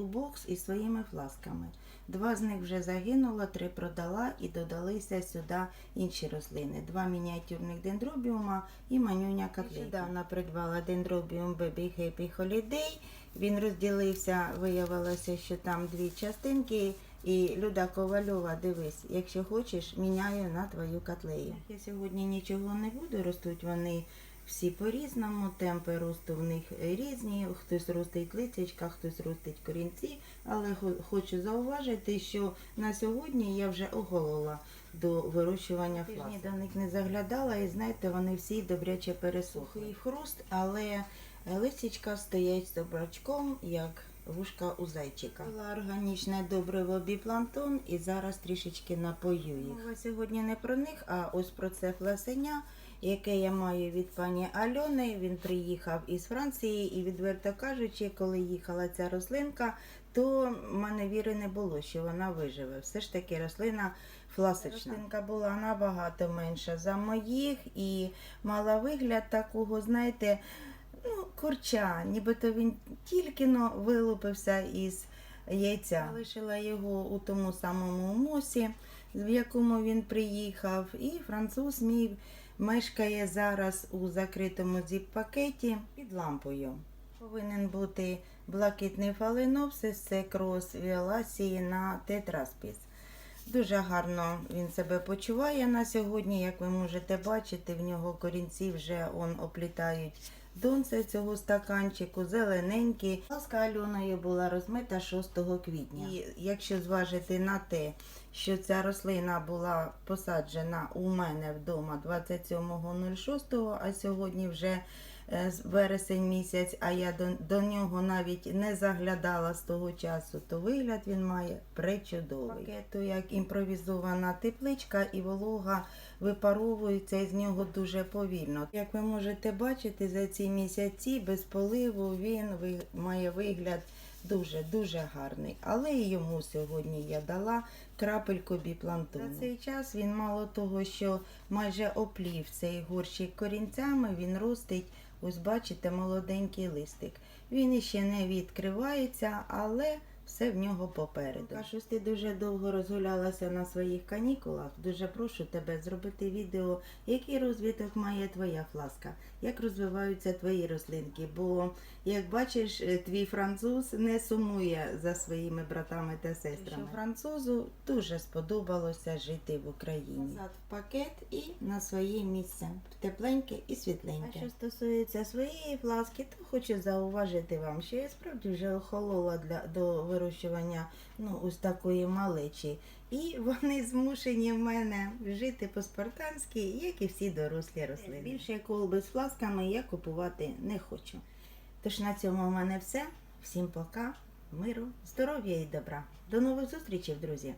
бокс із своїми фласками. Два з них вже загинуло, три продала і додалися сюди інші рослини. Два мініатюрних дендробіума і манюня котлейка. Нещодавно придбала дендробіум Baby Happy Holiday. Він розділився, виявилося, що там дві частинки. І Люда Ковальова, дивись, якщо хочеш, міняю на твою котлею. Я сьогодні нічого не буду, ростуть вони всі по-різному, темпи росту в них різні. Хтось ростить листячка, хтось ростить корінці. Але хочу зауважити, що на сьогодні я вже оголола до вирощування фласок. до них не заглядала, і знаєте, вони всі добряче пересохли. І хруст, але листячка стоять собрачком, як вушка у зайчика. Була органічне добриво біплантон і зараз трішечки напою їх. Мова сьогодні не про них, а ось про це фласеня, яке я маю від пані Альони. Він приїхав із Франції і, відверто кажучи, коли їхала ця рослинка, то в мене віри не було, що вона виживе. Все ж таки рослина фласична. Рослинка була набагато менша за моїх і мала вигляд такого, знаєте, ну, курча, нібито він тільки но вилупився із яйця. Залишила його у тому самому мосі, в якому він приїхав, і француз мій мешкає зараз у закритому зіп-пакеті під лампою. Повинен бути блакитний фаленопсис, це крос віолації на тетраспіс. Дуже гарно він себе почуває на сьогодні. Як ви можете бачити, в нього корінці вже он оплітають донце цього стаканчику, зелененький. Ласка Альоною була розмита 6 квітня. І якщо зважити на те, що ця рослина була посаджена у мене вдома 27.06, а сьогодні вже вересень місяць, а я до, до нього навіть не заглядала з того часу, то вигляд він має пречудовий. Пакету як імпровізована тепличка і волога випаровується із нього дуже повільно. Як ви можете бачити, за ці місяці без поливу він ви- має вигляд дуже-дуже гарний. Але і йому сьогодні я дала крапельку біплантону. За цей час він мало того, що майже оплів цей горщик корінцями, він ростить, ось бачите, молоденький листик. Він іще не відкривається, але все в нього попереду. А щось ти дуже довго розгулялася на своїх канікулах. Дуже прошу тебе зробити відео, який розвиток має твоя фласка, як розвиваються твої рослинки. Бо, як бачиш, е, твій француз не сумує за своїми братами та сестрами. Що французу дуже сподобалося жити в Україні. Назад в пакет і на своє місце, тепленьке і світленьке. А що стосується своєї фласки, то хочу зауважити вам, що я справді вже охолола для до вирощування ну ось такої малечі. І вони змушені в мене жити по-спартанськи, як і всі дорослі рослини. Більше колби з фласками я купувати не хочу. Тож на цьому в мене все. Всім пока, миру, здоров'я і добра. До нових зустрічей, друзі!